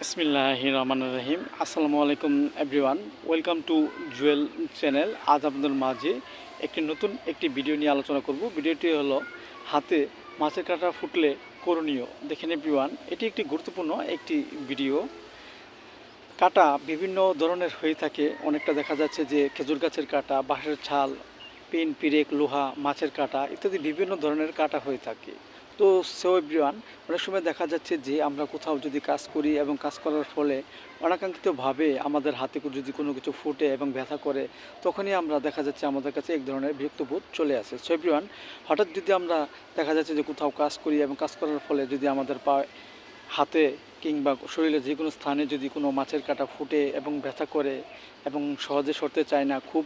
বিসমিল্লাহ রহমান রহিম। আসসালামু আলাইকুম everyone welcome to Jewel channel আজ আপনাদের মাঝে একটি নতুন একটি ভিডিও নিয়ে আলোচনা করব। ভিডিওটি হলো হাতে মাছের কাঁটা ফুটলে করণীয়। দেখেন এভরিওয়ান এটি একটি গুরুত্বপূর্ণ একটি ভিডিও কাটা বিভিন্ন ধরনের হয়ে থাকে। অনেকটা দেখা যাচ্ছে যে খেজুর গাছের কাটা, বাঁশের ছাল, পিন, পিরেক, লোহা, মাছের কাটা ইত্যাদি বিভিন্ন ধরনের কাটা হয়ে থাকে। তো সো এভরিওয়ান অনেক সময় দেখা যাচ্ছে যে আমরা কোথাও যদি কাজ করি এবং কাজ করার ফলে অনাকাঙ্ক্ষিতভাবে আমাদের হাতে যদি কোনো কিছু ফুটে এবং ব্যথা করে, তখনই আমরা দেখা যাচ্ছে আমাদের কাছে এক ধরনের বিরক্তবোধ চলে আসে। সো হঠাৎ যদি আমরা দেখা যাচ্ছে যে কোথাও কাজ করি এবং কাজ করার ফলে যদি আমাদের পা হাতে কিংবা শরীরে যে কোনো স্থানে যদি কোনো মাছের কাটা ফুটে এবং ব্যথা করে এবং সহজে সরতে চায় না, খুব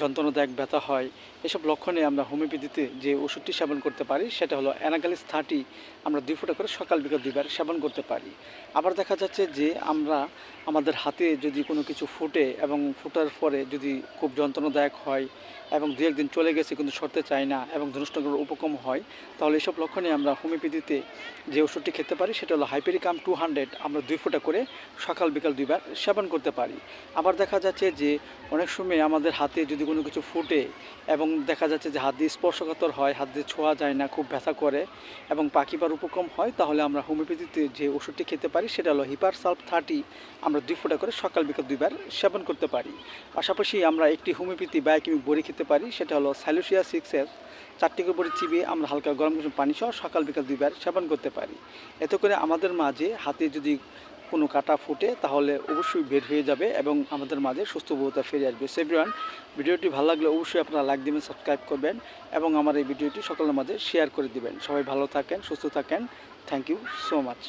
যন্ত্রণাদায়ক ব্যথা হয়, এসব লক্ষণে আমরা হোমিওপ্যাথিতে যে ওষুধটি সেবন করতে পারি, সেটা হলো অ্যানাগালিস থার্টি, আমরা দুই ফোঁটা করে সকাল বিকাল দুইবার সেবন করতে পারি। আবার দেখা যাচ্ছে যে আমরা, আমাদের হাতে যদি কোনো কিছু ফুটে এবং ফুটার পরে যদি খুব যন্ত্রণাদায়ক হয় এবং দু একদিন চলে গেছে কিন্তু সরতে চায় না এবং ধনুষ্টঙ্গের উপকম হয়, তাহলে এসব লক্ষণে আমরা হোমিওপ্যাথিতে যে ওষুধটি খেতে পারি, সেটা হলো হাইপেরিকাম টু হান্ড্রেড, আমরা দুই ফোঁটা করে সকাল বিকাল দুইবার সেবন করতে পারি। আবার দেখা যাচ্ছে যে অনেক সময় আমাদের হাতে যদি কোনো কিছু ফুটে এবং দেখা যাচ্ছে যে হাত দিয়ে স্পর্শকাতর হয়, হাত দিয়ে ছোঁয়া যায় না, খুব ব্যথা করে এবং পাখি বার উপকম হয়, তাহলে আমরা হোমিওপ্যাথিতে যে ওষুধটি খেতে পারি সেটা হলো হিপার সালফ থার্টি আমরা দুই ফোঁটা করে সকাল বিকাল দুইবার সেবন করতে পারি। পাশাপাশি আমরা একটি হোমিওপ্যাথি বায়োকেমিক বড়ি খেতে পারি, সেটা হলো স্যালুসিয়া সিক্স এস চারটি করে বড়ি চিবিয়ে আমরা হালকা গরম গরম পানি সহ সকাল বিকাল দুইবার সেবন করতে পারি। এতে করে আমাদের মাঝে হাতে যদি কোনো কাটা ফুটে, তাহলে অবশ্যই বের হয়ে যাবে এবং আমাদের মাঝে সুস্থবোধতা ফিরে আসবে। সেভরিওয়ান ভিডিওটি ভালো লাগলে অবশ্যই আপনারা লাইক দেবেন সাবস্ক্রাইব করবেন এবং আমার এই ভিডিওটি সকলের মাঝে শেয়ার করে দিবেন। সবাই ভালো থাকেন, সুস্থ থাকেন। Thank you so much